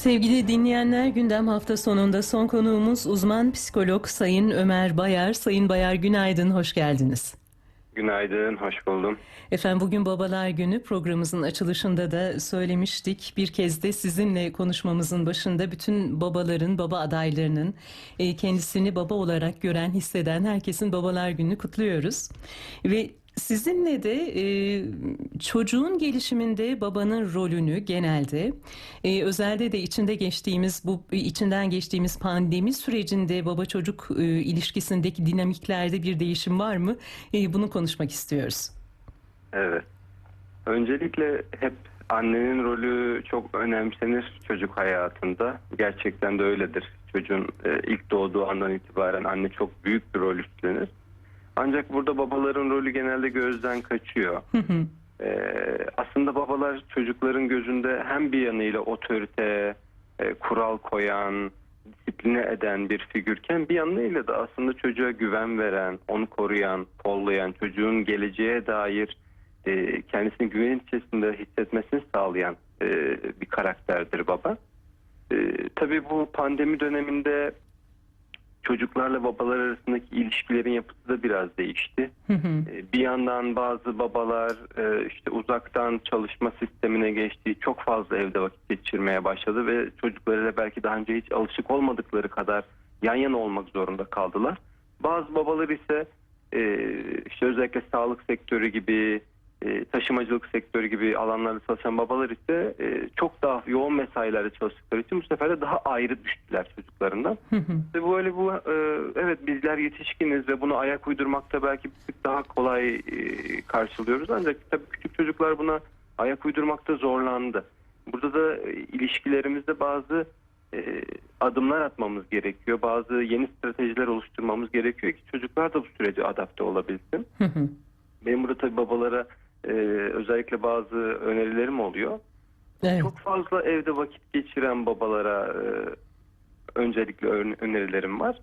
Sevgili dinleyenler gündem hafta sonunda son konuğumuz uzman psikolog Sayın Ömer Bayar. Sayın Bayar günaydın, hoş geldiniz. Günaydın, hoş buldum. Efendim bugün Babalar Günü programımızın açılışında da söylemiştik. Bir kez de sizinle konuşmamızın başında bütün babaların, baba adaylarının e, kendisini baba olarak gören, hisseden herkesin Babalar Günü'nü kutluyoruz. Ve Sizinle de e, çocuğun gelişiminde babanın rolünü genelde e, özelde de içinde geçtiğimiz bu içinden geçtiğimiz pandemi sürecinde baba çocuk e, ilişkisindeki dinamiklerde bir değişim var mı? E, bunu konuşmak istiyoruz. Evet. Öncelikle hep annenin rolü çok önemsenir çocuk hayatında. Gerçekten de öyledir. Çocuğun e, ilk doğduğu andan itibaren anne çok büyük bir rol üstlenir. Ancak burada babaların rolü genelde gözden kaçıyor. ee, aslında babalar çocukların gözünde hem bir yanıyla otorite, e, kural koyan, disipline eden bir figürken bir yanıyla da aslında çocuğa güven veren, onu koruyan, kollayan, çocuğun geleceğe dair e, kendisini güven içerisinde hissetmesini sağlayan e, bir karakterdir baba. E, tabii bu pandemi döneminde çocuklarla babalar arasındaki ilişkilerin yapısı da biraz değişti. Hı hı. Bir yandan bazı babalar e, işte uzaktan çalışma sistemine geçti, çok fazla evde vakit geçirmeye başladı ve çocuklarıyla belki daha önce hiç alışık olmadıkları kadar yan yana olmak zorunda kaldılar. Bazı babalar ise e, işte özellikle sağlık sektörü gibi e, taşımacılık sektörü gibi alanlarda çalışan babalar ise e, çok daha yoğun mesailerde çalıştıkları için bu sefer de daha ayrı düştüler çocuklarından. Ve böyle bu e, evet bizler yetişkiniz ve bunu ayak uydurmakta belki bir tık daha kolay e, karşılıyoruz ancak tabii küçük çocuklar buna ayak uydurmakta zorlandı. Burada da e, ilişkilerimizde bazı e, adımlar atmamız gerekiyor. Bazı yeni stratejiler oluşturmamız gerekiyor ki çocuklar da bu sürece adapte olabilsin. Benim burada tabii babalara e, özellikle bazı önerilerim oluyor. Evet. Çok fazla evde vakit geçiren babalara e, öncelikle önerilerim var.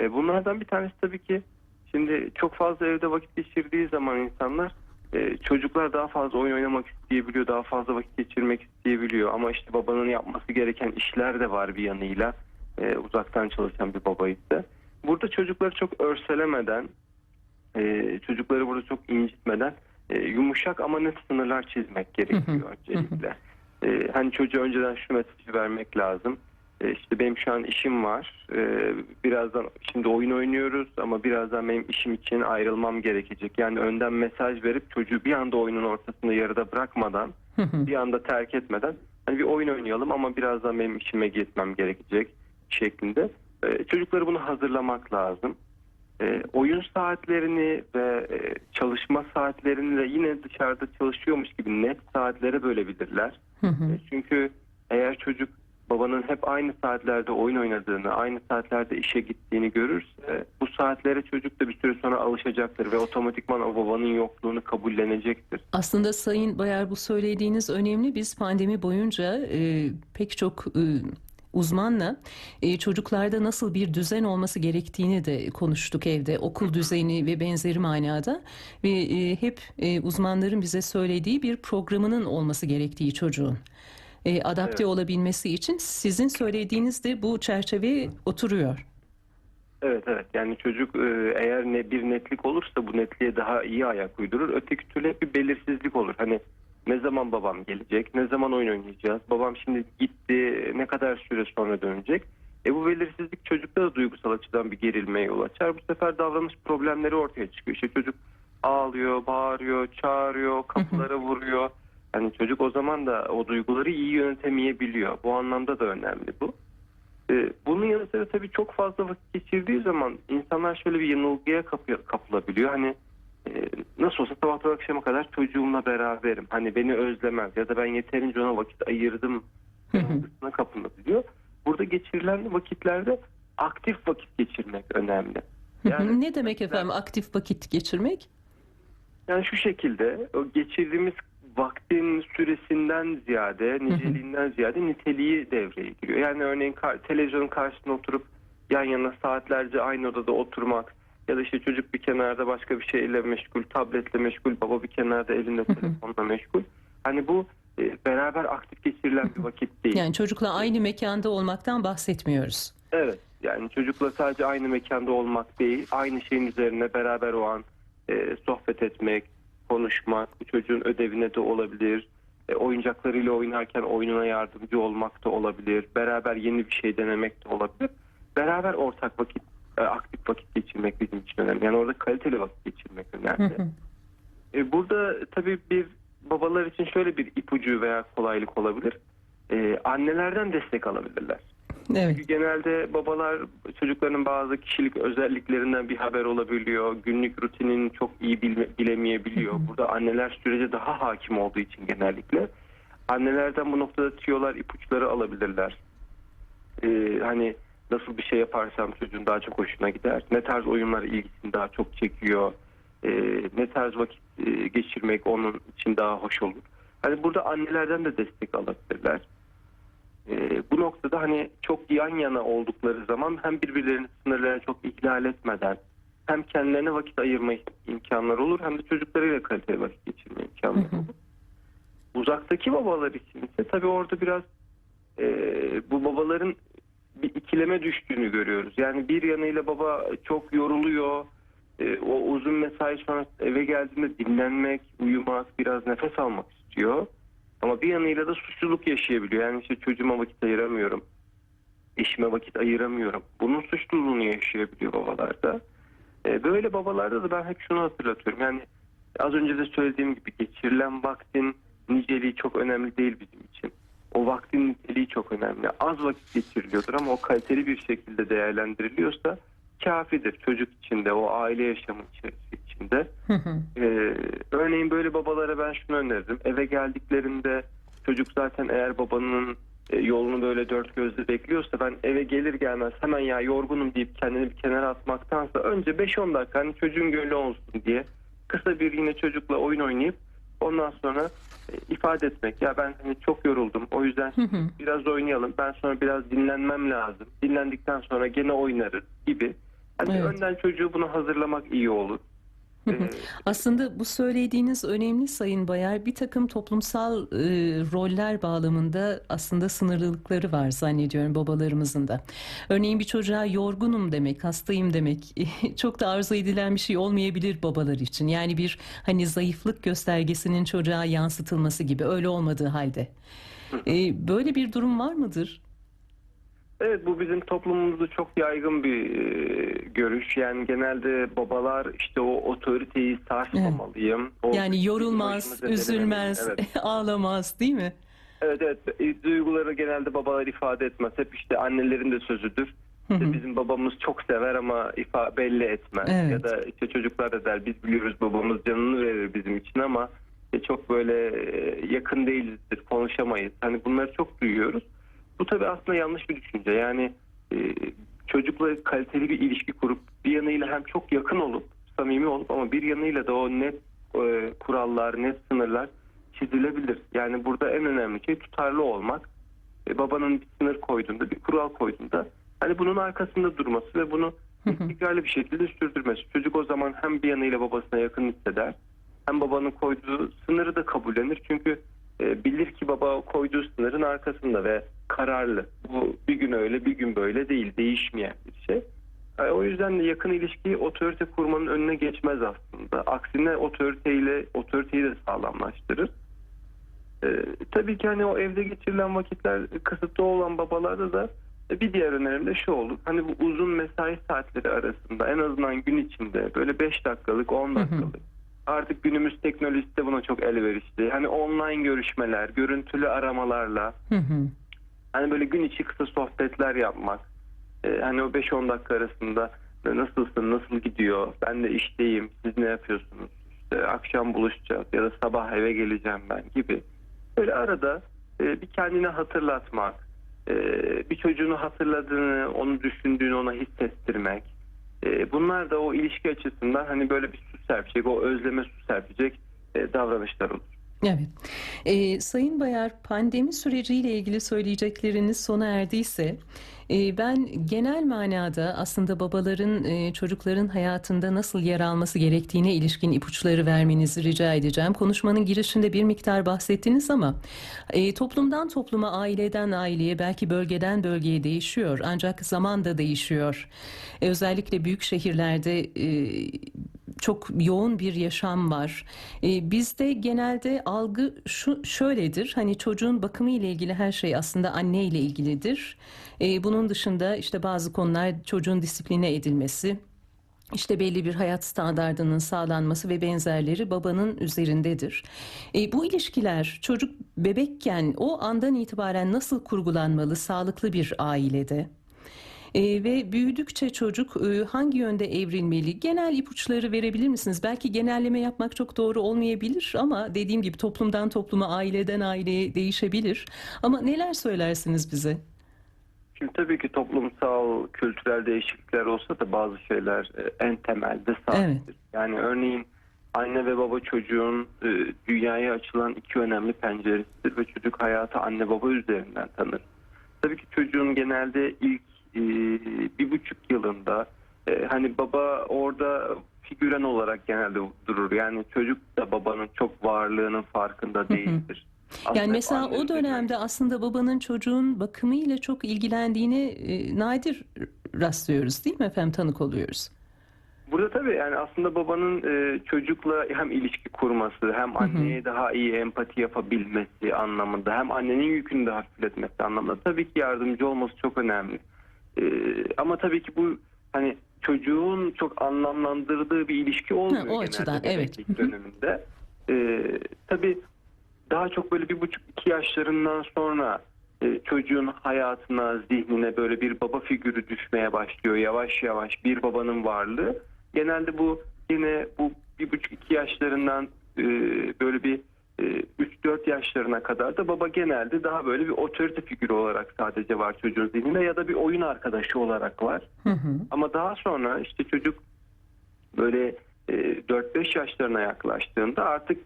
E, bunlardan bir tanesi tabii ki şimdi çok fazla evde vakit geçirdiği zaman insanlar e, çocuklar daha fazla oyun oynamak isteyebiliyor, daha fazla vakit geçirmek isteyebiliyor. Ama işte babanın yapması gereken işler de var bir yanıyla e, uzaktan çalışan bir baba ise. Burada çocukları çok örselemeden, e, çocukları burada çok incitmeden e, yumuşak ama net sınırlar çizmek gerekiyor öncelikle. E, hani çocuğa önceden şu mesajı vermek lazım. E, işte benim şu an işim var. E, birazdan şimdi oyun oynuyoruz ama birazdan benim işim için ayrılmam gerekecek. Yani önden mesaj verip çocuğu bir anda oyunun ortasında yarıda bırakmadan, bir anda terk etmeden hani bir oyun oynayalım ama birazdan benim işime gitmem gerekecek şeklinde. E, çocukları bunu hazırlamak lazım. E, oyun saatlerini ve e, çalışma saatlerini de yine dışarıda çalışıyormuş gibi net saatlere bölebilirler. Hı hı. E, çünkü eğer çocuk babanın hep aynı saatlerde oyun oynadığını, aynı saatlerde işe gittiğini görürse bu saatlere çocuk da bir süre sonra alışacaktır ve otomatikman o babanın yokluğunu kabullenecektir. Aslında Sayın Bayar bu söylediğiniz önemli. Biz pandemi boyunca e, pek çok e, uzmanla e, çocuklarda nasıl bir düzen olması gerektiğini de konuştuk evde. Okul düzeni ve benzeri manada ve e, hep e, uzmanların bize söylediği bir programının olması gerektiği çocuğun. E, adapte evet. olabilmesi için sizin söylediğiniz de bu çerçeveye oturuyor. Evet evet yani çocuk e, eğer ne bir netlik olursa bu netliğe daha iyi ayak uydurur. Öteki türlü bir belirsizlik olur. Hani ne zaman babam gelecek? Ne zaman oyun oynayacağız? Babam şimdi gitti. Ne kadar süre sonra dönecek? E bu belirsizlik çocukta da duygusal açıdan bir gerilmeye yol açar. Bu sefer davranış problemleri ortaya çıkıyor. İşte çocuk ağlıyor, bağırıyor, çağırıyor, kapılara vuruyor. Yani çocuk o zaman da o duyguları iyi yönetemeyebiliyor. Bu anlamda da önemli bu. Ee, bunun yanı sıra tabii çok fazla vakit geçirdiği zaman insanlar şöyle bir yanılgıya kapılabiliyor. Hani nasıl olsa sabahtan akşama kadar çocuğumla beraberim. Hani beni özlemez ya da ben yeterince ona vakit ayırdım yanılgısına kapılabiliyor. Burada geçirilen vakitlerde aktif vakit geçirmek önemli. Yani, ne demek efendim aktif vakit geçirmek? Yani şu şekilde o geçirdiğimiz vaktin süresinden ziyade, niceliğinden ziyade niteliği devreye giriyor. Yani örneğin televizyonun karşısında oturup yan yana saatlerce aynı odada oturmak, ya da işte çocuk bir kenarda başka bir şeyle meşgul, tabletle meşgul, baba bir kenarda elinde telefonla meşgul. Hani bu e, beraber aktif geçirilen bir vakit değil. Yani çocukla aynı mekanda olmaktan bahsetmiyoruz. Evet. Yani çocukla sadece aynı mekanda olmak değil, aynı şeyin üzerine beraber o an e, sohbet etmek, konuşmak, bu çocuğun ödevine de olabilir, e, oyuncaklarıyla oynarken oyununa yardımcı olmak da olabilir, beraber yeni bir şey denemek de olabilir. Beraber ortak vakit, e, aktif vakit geçirmek bizim için önemli. Yani orada kaliteli vakit geçirmek önemli. E, burada tabii bir babalar için şöyle bir ipucu veya kolaylık olabilir. E, annelerden destek alabilirler. Evet. Çünkü genelde babalar çocukların bazı kişilik özelliklerinden bir haber olabiliyor. Günlük rutinini çok iyi bilme- bilemeyebiliyor. Burada anneler sürece daha hakim olduğu için genellikle annelerden bu noktada tüyolar, ipuçları alabilirler. Ee, hani nasıl bir şey yaparsam çocuğun daha çok hoşuna gider. Ne tarz oyunlar ilgisini daha çok çekiyor. Ee, ne tarz vakit e, geçirmek onun için daha hoş olur. Hani burada annelerden de destek alabilirler. Ee, bu noktada hani çok yan yana oldukları zaman hem birbirlerinin sınırlarını çok ihlal etmeden hem kendilerine vakit ayırma imkanları olur hem de çocuklarıyla kaliteli vakit geçirme imkanları olur. Uzaktaki babalar için ise tabii orada biraz e, bu babaların bir ikileme düştüğünü görüyoruz. Yani bir yanıyla baba çok yoruluyor. E, o uzun mesai sonrası eve geldiğinde dinlenmek, uyumak, biraz nefes almak istiyor. Ama bir yanıyla da suçluluk yaşayabiliyor. Yani işte çocuğuma vakit ayıramıyorum. Eşime vakit ayıramıyorum. Bunun suçluluğunu yaşayabiliyor babalarda. E, böyle babalarda da ben hep şunu hatırlatıyorum. Yani az önce de söylediğim gibi geçirilen vaktin niceliği çok önemli değil bizim için. O vaktin niteliği çok önemli. Az vakit geçiriliyordur ama o kaliteli bir şekilde değerlendiriliyorsa kafidir. Çocuk içinde, o aile yaşamı içinde. Ee, örneğin böyle babalara ben şunu öneririm. Eve geldiklerinde çocuk zaten eğer babanın e, yolunu böyle dört gözle bekliyorsa ben eve gelir gelmez hemen ya yorgunum deyip kendini bir kenara atmaktansa önce 5-10 dakika hani çocuğun gönlü olsun diye kısa bir yine çocukla oyun oynayıp ondan sonra e, ifade etmek. Ya ben hani çok yoruldum o yüzden biraz oynayalım ben sonra biraz dinlenmem lazım. Dinlendikten sonra gene oynarız gibi. Hani Evet. önden çocuğu bunu hazırlamak iyi olur. Ee, Aslında bu söylediğiniz önemli Sayın Bayar. Bir takım toplumsal e, roller bağlamında aslında sınırlılıkları var zannediyorum babalarımızın da. Örneğin bir çocuğa yorgunum demek, hastayım demek çok da arzu edilen bir şey olmayabilir babalar için. Yani bir hani zayıflık göstergesinin çocuğa yansıtılması gibi öyle olmadığı halde. E, böyle bir durum var mıdır? Evet bu bizim toplumumuzda çok yaygın bir e, görüş. Yani genelde babalar işte o otoriteyi sarsmamalıyım. O Yani yorulmaz, üzülmez. Evet. ağlamaz değil mi? evet evet E, duyguları genelde babalar ifade etmez. Hep işte annelerin de sözüdür. İşte bizim babamız çok sever ama ifa belli etmez. Evet. Ya da işte çocuklar da der biz biliyoruz babamız canını verir bizim için ama çok böyle e, yakın değilizdir, konuşamayız. Hani bunları çok duyuyoruz. Bu tabii aslında yanlış bir düşünce. Yani e, çocukla kaliteli bir ilişki kurup bir yanıyla hem çok yakın olup samimi olup ama bir yanıyla da o net e, kurallar, net sınırlar çizilebilir. Yani burada en önemli şey tutarlı olmak. E, babanın bir sınır koyduğunda, bir kural koyduğunda hani bunun arkasında durması ve bunu istikrarlı bir şekilde sürdürmesi. Çocuk o zaman hem bir yanıyla babasına yakın hisseder hem babanın koyduğu sınırı da kabullenir. Çünkü e, bilir ki baba koyduğu sınırın arkasında ve kararlı. Bu bir gün öyle böyle değil. Değişmeyen bir şey. E, o yüzden de yakın ilişki otorite kurmanın önüne geçmez aslında. Aksine otoriteyle otoriteyi de sağlamlaştırır. E, tabii ki hani o evde geçirilen vakitler kısıtlı olan babalarda da e, bir diğer önerim de şu olur. Hani bu uzun mesai saatleri arasında en azından gün içinde böyle 5 dakikalık 10 dakikalık Artık günümüz teknolojisi de buna çok elverişli. Hani online görüşmeler, görüntülü aramalarla Hı hı. hani böyle gün içi kısa sohbetler yapmak. Ee, hani o 5-10 dakika arasında "E, nasılsın, nasıl gidiyor, ben de işteyim, siz ne yapıyorsunuz, işte akşam buluşacağız ya da sabah eve geleceğim ben gibi. Böyle arada e, bir kendine hatırlatmak, e, bir çocuğunu hatırladığını, onu düşündüğünü ona hissettirmek. E, bunlar da o ilişki açısından hani böyle bir su serpecek, o özleme su serpecek davranışlar olur. Evet. Ee, Sayın Bayar, pandemi süreciyle ilgili söyleyecekleriniz sona erdiyse, e, ben genel manada aslında babaların e, çocukların hayatında nasıl yer alması gerektiğine ilişkin ipuçları vermenizi rica edeceğim. Konuşmanın girişinde bir miktar bahsettiniz ama e, toplumdan topluma, aileden aileye, belki bölgeden bölgeye değişiyor. Ancak zaman da değişiyor. E, özellikle büyük şehirlerde e, çok yoğun bir yaşam var. E, bizde genelde algı şu şöyledir. Hani çocuğun bakımı ile ilgili her şey aslında anne ile ilgilidir. E, bunun dışında işte bazı konular çocuğun disipline edilmesi, işte belli bir hayat standardının sağlanması ve benzerleri babanın üzerindedir. E, bu ilişkiler çocuk bebekken o andan itibaren nasıl kurgulanmalı sağlıklı bir ailede? E, ve büyüdükçe çocuk e, hangi yönde evrilmeli? Genel ipuçları verebilir misiniz? Belki genelleme yapmak çok doğru olmayabilir ama dediğim gibi toplumdan topluma, aileden aileye değişebilir. Ama neler söylersiniz bize? Şimdi tabii ki toplumsal, kültürel değişiklikler olsa da bazı şeyler e, en temelde sabittir. Evet. Yani örneğin anne ve baba çocuğun e, dünyaya açılan iki önemli penceresidir ve çocuk hayatı anne baba üzerinden tanır. Tabii ki çocuğun genelde ilk e, bir buçuk yılında e, hani baba orada figüren olarak genelde durur. Yani çocuk da babanın çok varlığının farkında değildir. Aslında Yani mesela o dönemde aslında babanın çocuğun bakımıyla çok ilgilendiğini e, nadir rastlıyoruz değil mi efendim tanık oluyoruz. Burada tabii yani aslında babanın e, çocukla hem ilişki kurması hem anneye daha iyi empati yapabilmesi anlamında hem annenin yükünü de hafifletmesi anlamında tabii ki yardımcı olması çok önemli. E, ama tabii ki bu hani çocuğun çok anlamlandırdığı bir ilişki olmuyor Ha, o açıdan, evet. döneminde. E, tabii daha çok böyle bir buçuk iki yaşlarından sonra e, çocuğun hayatına, zihnine böyle bir baba figürü düşmeye başlıyor yavaş yavaş bir babanın varlığı. Genelde bu yine bu bir buçuk iki yaşlarından e, böyle bir 3-4 yaşlarına kadar da baba genelde daha böyle bir otorite figürü olarak sadece var çocuğun zihninde ya da bir oyun arkadaşı olarak var. Hı hı. Ama daha sonra işte çocuk böyle e, 4-5 yaşlarına yaklaştığında artık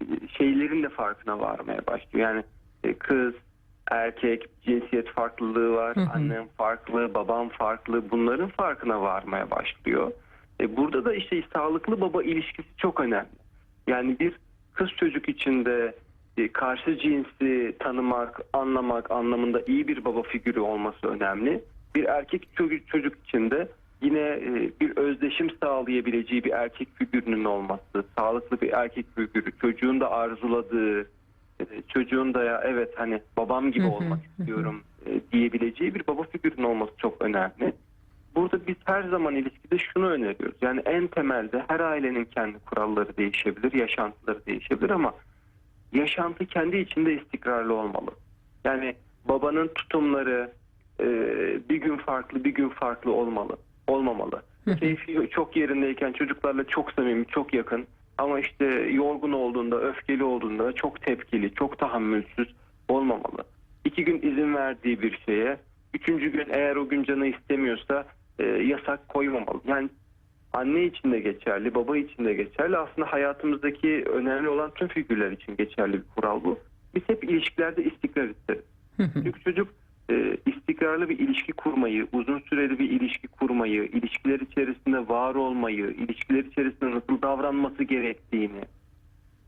e, şeylerin de farkına varmaya başlıyor. Yani e, kız, erkek, cinsiyet farklılığı var, Hı hı. annem farklı, babam farklı bunların farkına varmaya başlıyor. E, burada da işte sağlıklı baba ilişkisi çok önemli. Yani bir kız çocuk içinde e, karşı cinsi tanımak, anlamak anlamında iyi bir baba figürü olması önemli. Bir erkek çocuk, çocuk içinde yine e, bir özdeşim sağlayabileceği bir erkek figürünün olması, sağlıklı bir erkek figürü, çocuğun da arzuladığı, e, çocuğun da ya evet hani babam gibi olmak istiyorum diyebileceği bir baba figürünün olması çok önemli. Burada biz her zaman ilişkide şunu öneriyoruz. Yani en temelde her ailenin kendi kuralları değişebilir, yaşantıları değişebilir ama yaşantı kendi içinde istikrarlı olmalı. Yani babanın tutumları e, bir gün farklı, bir gün farklı olmalı, olmamalı. Keyfi çok yerindeyken çocuklarla çok samimi, çok yakın ama işte yorgun olduğunda, öfkeli olduğunda çok tepkili, çok tahammülsüz olmamalı. İki gün izin verdiği bir şeye, üçüncü gün eğer o gün canı istemiyorsa e, yasak koymamalı. Yani anne için de geçerli, baba için de geçerli. Aslında hayatımızdaki önemli olan tüm figürler için geçerli bir kural bu. Biz hep ilişkilerde istikrar isteriz. Çünkü çocuk e, istikrarlı bir ilişki kurmayı, uzun süreli bir ilişki kurmayı, ilişkiler içerisinde var olmayı, ilişkiler içerisinde nasıl davranması gerektiğini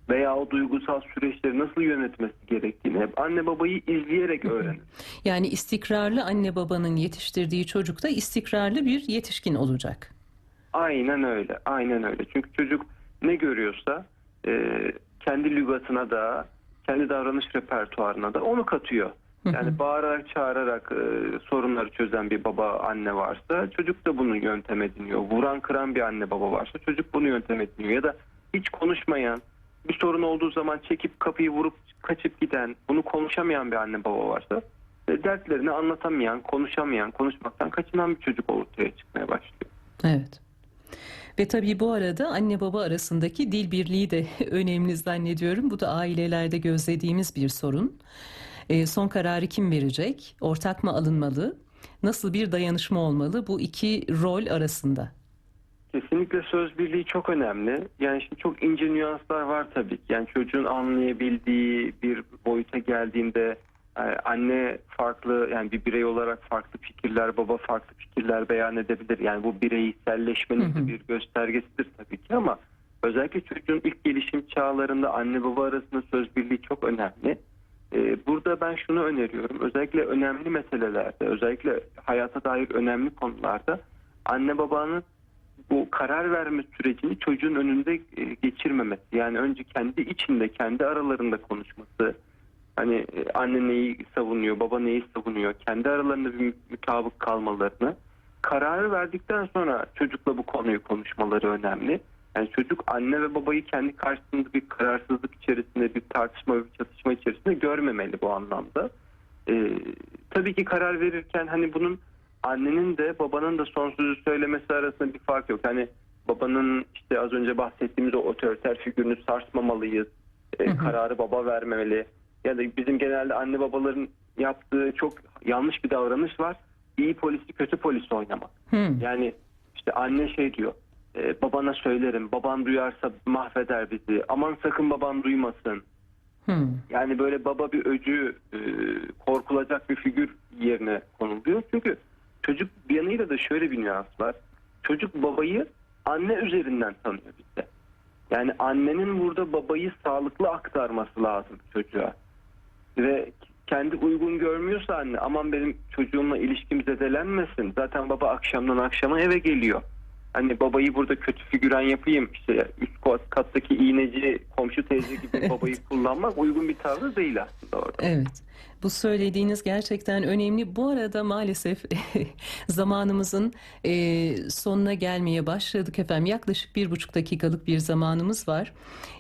veya o duygusal süreçleri nasıl yönetmesi gerektiğini hep anne babayı izleyerek öğrenir. Yani istikrarlı anne babanın yetiştirdiği çocuk da istikrarlı bir yetişkin olacak. Aynen öyle, aynen öyle. Çünkü çocuk ne görüyorsa e, kendi lügatına da, kendi davranış repertuarına da onu katıyor. Yani bağırarak çağırarak e, sorunları çözen bir baba anne varsa çocuk da bunu yöntem ediniyor. Vuran kıran bir anne baba varsa çocuk bunu yöntem ediniyor. Ya da hiç konuşmayan, bir sorun olduğu zaman çekip kapıyı vurup kaçıp giden, bunu konuşamayan bir anne baba varsa e, dertlerini anlatamayan, konuşamayan, konuşmaktan kaçınan bir çocuk ortaya çıkmaya başlıyor. Evet. Ve tabii bu arada anne baba arasındaki dil birliği de önemli zannediyorum. Bu da ailelerde gözlediğimiz bir sorun. E, son kararı kim verecek? Ortak mı alınmalı? Nasıl bir dayanışma olmalı bu iki rol arasında? Kesinlikle söz birliği çok önemli. Yani şimdi çok ince nüanslar var tabii ki. Yani çocuğun anlayabildiği bir boyuta geldiğinde e, anne farklı yani bir birey olarak farklı fikirler, baba farklı fikirler beyan edebilir. Yani bu bireyselleşmenin Hı bir göstergesidir tabii ki ama özellikle çocuğun ilk gelişim çağlarında anne baba arasında söz birliği çok önemli. Ee, Burada ben şunu öneriyorum. Özellikle önemli meselelerde, özellikle hayata dair önemli konularda anne babanın bu karar verme sürecini çocuğun önünde e, geçirmemesi. Yani önce kendi içinde, kendi aralarında konuşması. Hani e, anne neyi savunuyor, baba neyi savunuyor, kendi aralarında bir mutabık kalmalarını. Kararı verdikten sonra çocukla bu konuyu konuşmaları önemli. Yani çocuk anne ve babayı kendi karşısında bir kararsızlık içerisinde, bir tartışma, bir çatışma içerisinde görmemeli bu anlamda. Ee, tabii ki karar verirken hani bunun annenin de babanın da son sözü söylemesi arasında bir fark yok. Hani babanın işte az önce bahsettiğimiz o otoriter figürünü sarsmamalıyız. Hı hı. Kararı baba vermemeli. Ya da bizim genelde anne babaların yaptığı çok yanlış bir davranış var. İyi polisi kötü polisi oynamak. Hı. Yani işte anne şey diyor. "E, babana söylerim. Baban duyarsa mahveder bizi. Aman sakın baban duymasın. Hı. Yani böyle baba bir öcü e, korkulacak bir figür yerine konuluyor. Çünkü çocuk bir yanıyla da şöyle bir nüans var. Çocuk babayı anne üzerinden tanıyor bizde. Yani annenin burada babayı sağlıklı aktarması lazım çocuğa. Ve kendi uygun görmüyorsa anne aman benim çocuğumla ilişkim zedelenmesin. Zaten baba akşamdan akşama eve geliyor. Hani babayı burada kötü figüren yapayım işte üst kat- kattaki iğneci komşu teyze gibi Evet. babayı kullanmak uygun bir tavır değil aslında orada. Evet. Bu söylediğiniz gerçekten önemli. Bu arada maalesef zamanımızın e, sonuna gelmeye başladık efendim. Yaklaşık bir buçuk dakikalık bir zamanımız var.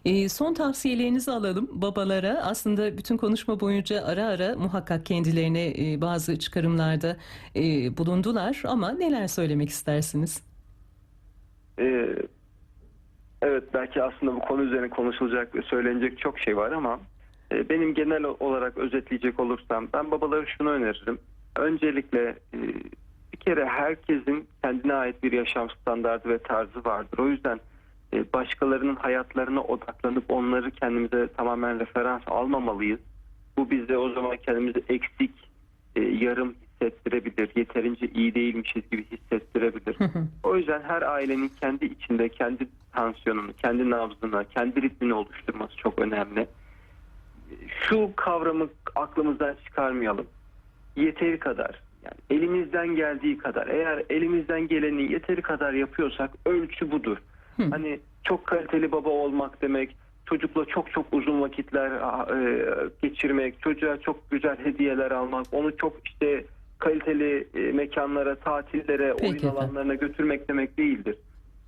E, son tavsiyelerinizi alalım babalara. Aslında bütün konuşma boyunca ara ara muhakkak kendilerine e, bazı çıkarımlarda e, bulundular. Ama neler söylemek istersiniz? Ee, evet belki aslında bu konu üzerine konuşulacak ve söylenecek çok şey var ama e, benim genel olarak özetleyecek olursam ben babalara şunu öneririm. Öncelikle e, bir kere herkesin kendine ait bir yaşam standardı ve tarzı vardır. O yüzden e, başkalarının hayatlarına odaklanıp onları kendimize tamamen referans almamalıyız. Bu bize o zaman kendimizi eksik, e, yarım hissettirebilir, yeterince iyi değilmişiz gibi hissettirebilir. O yüzden her ailenin kendi içinde kendi tansiyonunu, kendi nabzını, kendi ritmini oluşturması çok önemli. Şu kavramı aklımızdan çıkarmayalım. Yeteri kadar. Yani elimizden geldiği kadar. Eğer elimizden geleni yeteri kadar yapıyorsak ölçü budur. Hı. Hani çok kaliteli baba olmak demek, çocukla çok çok uzun vakitler e, geçirmek, çocuğa çok güzel hediyeler almak, onu çok işte kaliteli e, mekanlara, tatillere, Peki oyun efendim. alanlarına götürmek demek değildir.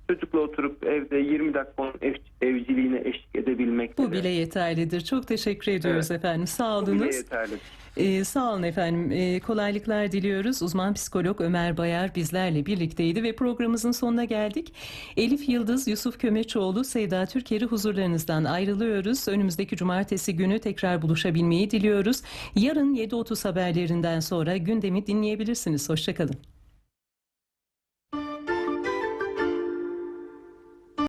Çocukla oturup evde 20 dakika onun ev, evciliğine eşlik edebilmek Bu bile yeterlidir. Çok teşekkür ediyoruz Evet. efendim. Sağ Bu bile olunuz. yeterli. Ee, sağ olun efendim. Ee, kolaylıklar diliyoruz. Uzman psikolog Ömer Bayar bizlerle birlikteydi ve programımızın sonuna geldik. Elif Yıldız, Yusuf Kömeçoğlu, Seyda Türker'i huzurlarınızdan ayrılıyoruz. Önümüzdeki cumartesi günü tekrar buluşabilmeyi diliyoruz. Yarın 7.30 haberlerinden sonra gündemi dinleyebilirsiniz. Hoşçakalın.